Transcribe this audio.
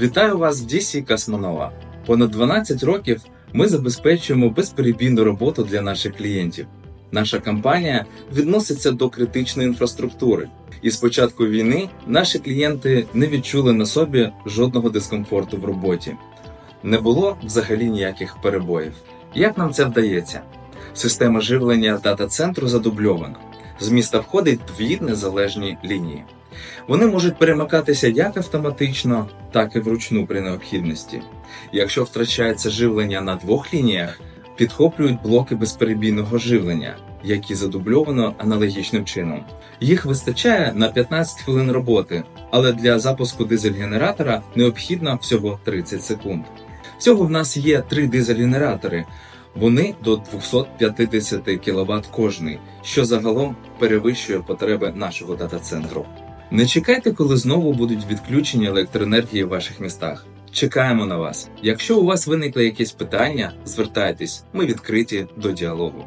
Вітаю вас в DC Космонова. Понад 12 років ми забезпечуємо безперебійну роботу для наших клієнтів. Наша компанія відноситься до критичної інфраструктури, і з початку війни наші клієнти не відчули на собі жодного дискомфорту в роботі. Не було взагалі ніяких перебоїв. Як нам це вдається? Система живлення дата-центру задубльована. З міста входить дві незалежні лінії. Вони можуть перемикатися як автоматично, так і вручну при необхідності. Якщо втрачається живлення на двох лініях, підхоплюють блоки безперебійного живлення, які задубльовано аналогічним чином. Їх вистачає на 15 хвилин роботи, але для запуску дизель-генератора необхідно всього 30 секунд. Всього в нас є три дизель-генератори. Вони до 250 кВт кожний, що загалом перевищує потреби нашого дата-центру. Не чекайте, коли знову будуть відключені електроенергії в ваших містах. Чекаємо на вас. Якщо у вас виникли якісь питання, звертайтесь, ми відкриті до діалогу.